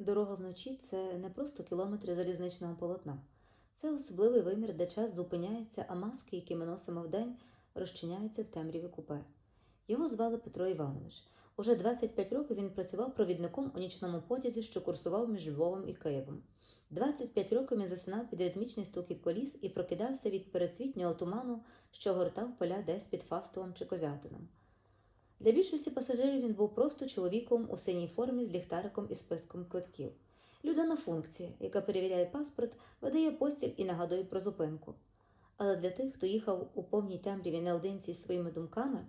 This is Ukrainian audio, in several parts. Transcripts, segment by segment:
Дорога вночі це не просто кілометри залізничного полотна. Це особливий вимір, де час зупиняється, а маски, які ми носимо вдень, розчиняються в темряві купе. Його звали Петро Іванович. Уже 25 років він працював провідником у нічному потязі, що курсував між Львовом і Києвом. 25 років він засинав під ритмічний стукіт коліс і прокидався від передсвітнього туману, що гортав поля десь під Фастовом чи Козятином. Для більшості пасажирів він був просто чоловіком у синій формі з ліхтариком і списком квитків. Людина функція, яка перевіряє паспорт, видає постіль і нагадує про зупинку. Але для тих, хто їхав у повній темряві наодинці зі своїми думками,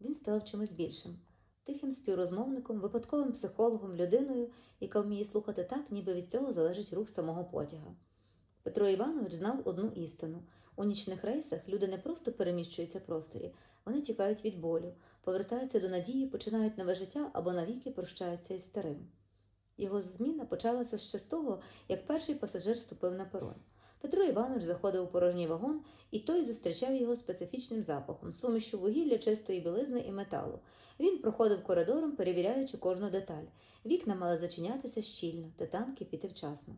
він став чимось більшим тихим співрозмовником, випадковим психологом, людиною, яка вміє слухати так, ніби від цього залежить рух самого потяга. Петро Іванович знав одну істину у нічних рейсах люди не просто переміщуються в просторі, вони тікають від болю, повертаються до надії, починають нове життя або навіки прощаються із старим. Його зміна почалася ще з того, як перший пасажир ступив на перон. Петро Іванович заходив у порожній вагон, і той зустрічав його специфічним запахом, сумішю вугілля, чистої білизни і металу. Він проходив коридором, перевіряючи кожну деталь. Вікна мали зачинятися щільно, титанки піти вчасно.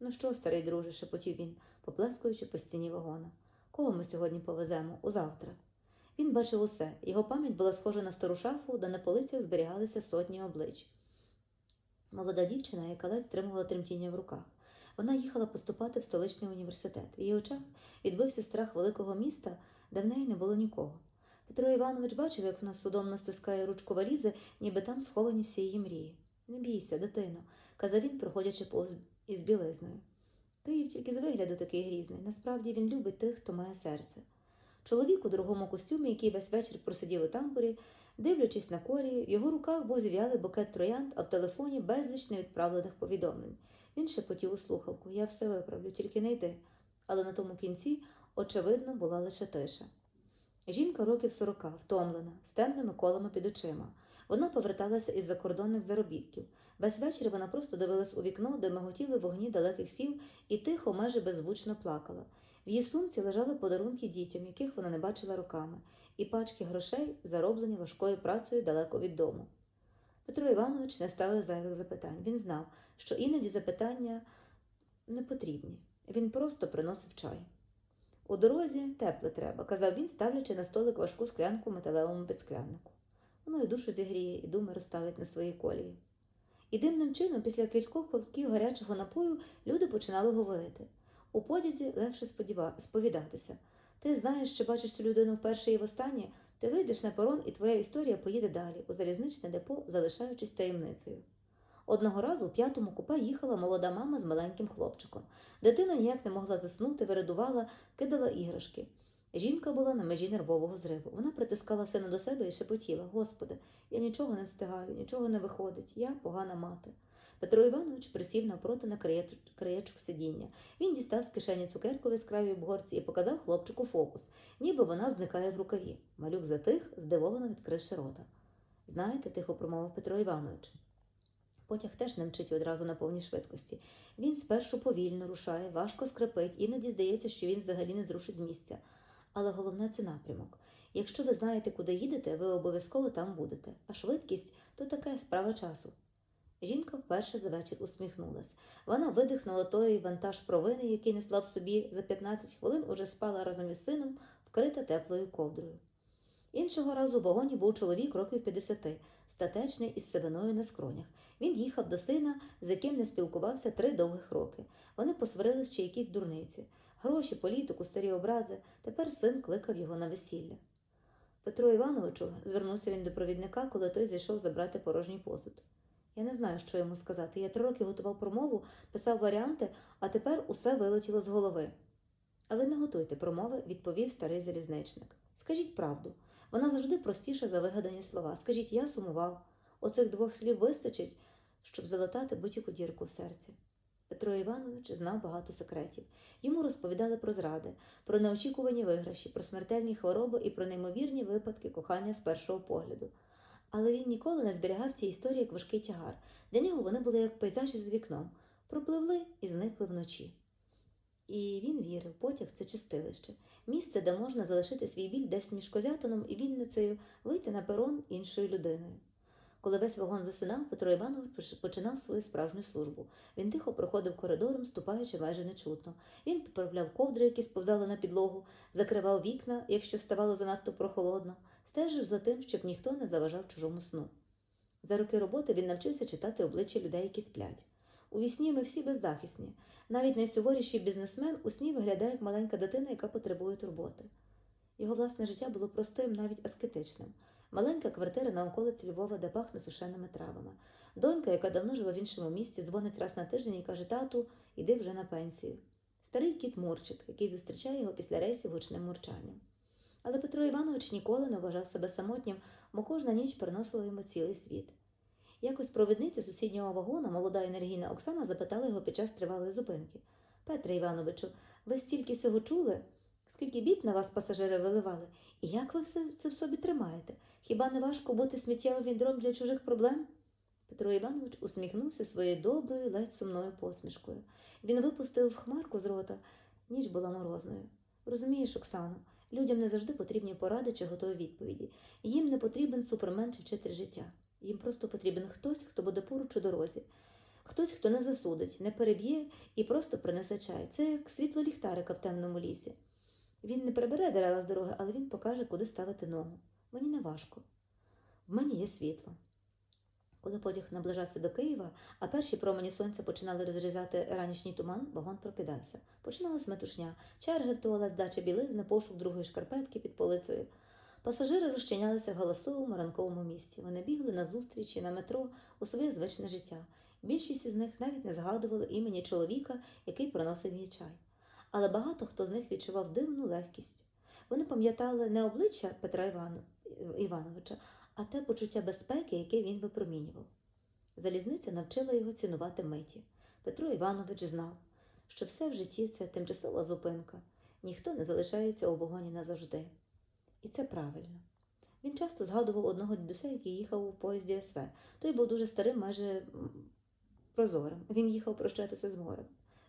Ну що, старий друже, шепотів він, поплескуючи по стіні вагона. Кого ми сьогодні повеземо? Узавтра. Він бачив усе. Його пам'ять була схожа на стару шафу, де на полицях зберігалися сотні облич. Молода дівчина, яка ледь стримувала тремтіння в руках. Вона їхала поступати в столичний університет. В її очах відбився страх великого міста, де в неї не було нікого. Петро Іванович бачив, як вона судомно стискає ручку валізи, ніби там сховані всі її мрії. Не бійся, дитино, казав він, проходячи повз із білизною. Київ тільки з вигляду такий грізний. Насправді він любить тих, хто має серце. Чоловік у дорогому костюмі, який весь вечір просидів у тамбурі, дивлячись на колії, в його руках був зів'ялий букет троянд, а в телефоні безліч невідправлених повідомлень. Він шепотів у слухавку Я все виправлю, тільки не йди. Але на тому кінці, очевидно, була лише тиша. Жінка років сорока, втомлена, з темними колами під очима. Вона поверталася із закордонних заробітків. Весь вечір вона просто дивилась у вікно, де миготіли вогні далеких сіл, і тихо, майже беззвучно плакала. В її сумці лежали подарунки дітям, яких вона не бачила роками, і пачки грошей, зароблені важкою працею далеко від дому. Петро Іванович не ставив зайвих запитань. Він знав, що іноді запитання не потрібні. Він просто приносив чай. У дорозі тепле треба, казав він, ставлячи на столик важку склянку металевому підскляннику. Воно душу зігріє, і думи розставить на свої колії. І дивним чином, після кількох ковтків гарячого напою, люди починали говорити. У подязі легше сповідатися. Ти знаєш, що бачиш цю людину вперше і востаннє, ти вийдеш на перон, і твоя історія поїде далі, у залізничне депо, залишаючись таємницею. Одного разу у п'ятому купе їхала молода мама з маленьким хлопчиком. Дитина ніяк не могла заснути, виридувала, кидала іграшки. Жінка була на межі нервового зриву. Вона притискала сина до себе і шепотіла Господи, я нічого не встигаю, нічого не виходить, я погана мати. Петро Іванович присів навпроти на краєчок сидіння. Він дістав з кишені цукерку в яскравій обгорці і показав хлопчику фокус, ніби вона зникає в рукаві. Малюк затих, здивовано відкривши рота. Знаєте, тихо промовив Петро Іванович. Потяг теж не мчить одразу на повній швидкості. Він спершу повільно рушає, важко скрипить, іноді здається, що він взагалі не зрушить з місця. Але головне це напрямок. Якщо ви знаєте, куди їдете, ви обов'язково там будете. А швидкість то така справа часу. Жінка вперше за вечір усміхнулась. Вона видихнула той вантаж провини, який несла в собі за 15 хвилин, уже спала разом із сином, вкрита теплою ковдрою. Іншого разу в вагоні був чоловік років 50, статечний із сивиною на скронях. Він їхав до сина, з яким не спілкувався три довгих роки. Вони посварились чи якісь дурниці. Гроші, політику, старі образи. Тепер син кликав його на весілля. Петро Івановичу, звернувся він до провідника, коли той зайшов забрати порожній посуд. Я не знаю, що йому сказати. Я три роки готував промову, писав варіанти, а тепер усе вилетіло з голови. А ви не готуйте промови, відповів старий залізничник. Скажіть правду. Вона завжди простіша за вигадані слова. Скажіть, я сумував. Оцих двох слів вистачить, щоб залатати будь-яку дірку в серці. Петро Іванович знав багато секретів. Йому розповідали про зради, про неочікувані виграші, про смертельні хвороби і про неймовірні випадки кохання з першого погляду. Але він ніколи не зберігав ці історії як важкий тягар. Для нього вони були як пейзажі з вікном, пропливли і зникли вночі. І він вірив, потяг це чистилище, місце, де можна залишити свій біль десь між Козятином і Вінницею, вийти на перон іншою людиною. Коли весь вагон засинав, Петро Іванович починав свою справжню службу. Він тихо проходив коридором, ступаючи майже нечутно. Він поправляв ковдри, які сповзали на підлогу, закривав вікна, якщо ставало занадто прохолодно, стежив за тим, щоб ніхто не заважав чужому сну. За роки роботи він навчився читати обличчя людей, які сплять. У вісні ми всі беззахисні. Навіть найсуворіший бізнесмен у сні виглядає як маленька дитина, яка потребує турботи. Його власне життя було простим, навіть аскетичним. Маленька квартира на околиці Львова, де пахне сушеними травами. Донька, яка давно живе в іншому місті, дзвонить раз на тиждень і каже: Тату, іди вже на пенсію. Старий кіт Мурчик, який зустрічає його після рейсів гучним мурчанням. Але Петро Іванович ніколи не вважав себе самотнім, бо кожна ніч приносила йому цілий світ. Якось провідниця сусіднього вагона, молода енергійна Оксана, запитала його під час тривалої зупинки: Петре Івановичу, ви стільки всього чули? Скільки бід на вас пасажири виливали? І як ви все це в собі тримаєте? Хіба не важко бути сміттєвим відром для чужих проблем? Петро Іванович усміхнувся своєю доброю, ледь сумною посмішкою. Він випустив хмарку з рота. Ніч була морозною. Розумієш, Оксано, людям не завжди потрібні поради чи готові відповіді. Їм не потрібен супермен чи вчитель життя. Їм просто потрібен хтось, хто буде поруч у дорозі. Хтось, хто не засудить, не переб'є і просто принесе чай. Це як світло ліхтарика в темному лісі. Він не прибере дерева з дороги, але він покаже, куди ставити ногу. Мені не важко. В мене є світло. Коли потяг наближався до Києва, а перші промені сонця починали розрізати ранішній туман, вагон прокидався. Починалась метушня, черги в туалет, здача білизни, пошук другої шкарпетки під полицею. Пасажири розчинялися в галасливому ранковому місті. Вони бігли на зустрічі на метро у своє звичне життя. Більшість із них навіть не згадували імені чоловіка, який приносив їй чай. Але багато хто з них відчував дивну легкість. Вони пам'ятали не обличчя Петра. Івановича, а те почуття безпеки, яке він випромінював. Залізниця навчила його цінувати миті. Петро Іванович знав, що все в житті це тимчасова зупинка, ніхто не залишається у вагоні назавжди. І це правильно. Він часто згадував одного дідуся, який їхав у поїзді СВ. Той був дуже старим, майже прозорим. Він їхав прощатися з морем.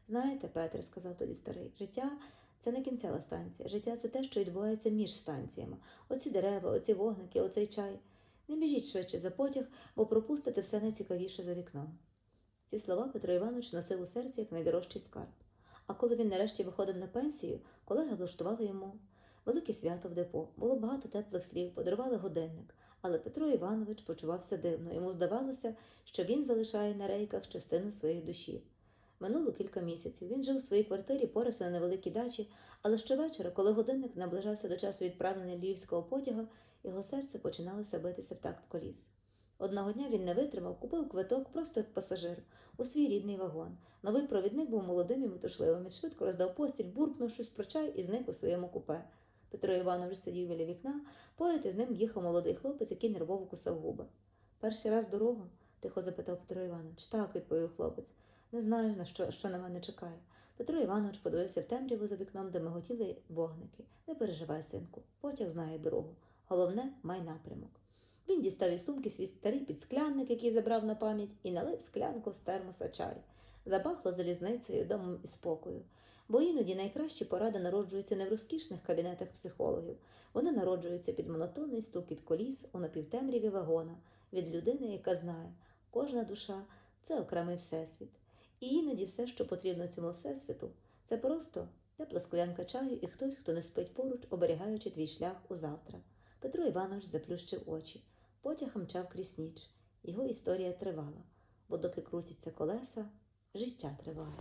Знаєте, Петре, сказав тоді старий, життя це не кінцева станція. Життя це те, що відбувається між станціями. Оці дерева, оці вогники, оцей чай. Не біжіть швидше за потяг, бо пропустите все найцікавіше за вікном. Ці слова Петро Іванович носив у серці як найдорожчий скарб. А коли він нарешті виходив на пенсію, колеги влаштували йому велике свято в депо. Було багато теплих слів, подарували годинник. Але Петро Іванович почувався дивно. Йому здавалося, що він залишає на рейках частину своєї душі. Минуло кілька місяців. Він жив у своїй квартирі, порався на невеликій дачі, але щовечора, коли годинник наближався до часу відправлення львівського потяга, його серце починалося битися в такт коліс. Одного дня він не витримав, купив квиток просто як пасажир у свій рідний вагон. Новий провідник був молодим і метушливим. Він швидко роздав постіль, буркнув щось про чай і зник у своєму купе. Петро Іванович сидів біля вікна, поряд із ним їхав молодий хлопець, який нервово кусав губи. Перший раз дорогу? тихо запитав Петро Іванович. Так, відповів хлопець. Не знаю, на що, що на мене чекає. Петро Іванович подивився в темряву за вікном, де миготіли вогники. Не переживай, синку, потяг знає дорогу. Головне, май напрямок. Він дістав із сумки свій старий підсклянник, який забрав на пам'ять, і налив склянку з термоса чай. Запахло залізницею, домом і спокою. Бо іноді найкращі поради народжуються не в розкішних кабінетах психологів. Вони народжуються під монотонний стукіт коліс у напівтемряві вагона від людини, яка знає, кожна душа це окремий всесвіт. І іноді все, що потрібно цьому всесвіту, це просто тепла склянка чаю і хтось, хто не спить поруч, оберігаючи твій шлях у завтра. Петро Іванович заплющив очі. Потяг мчав крізь ніч. Його історія тривала, бо доки крутяться колеса, життя триває.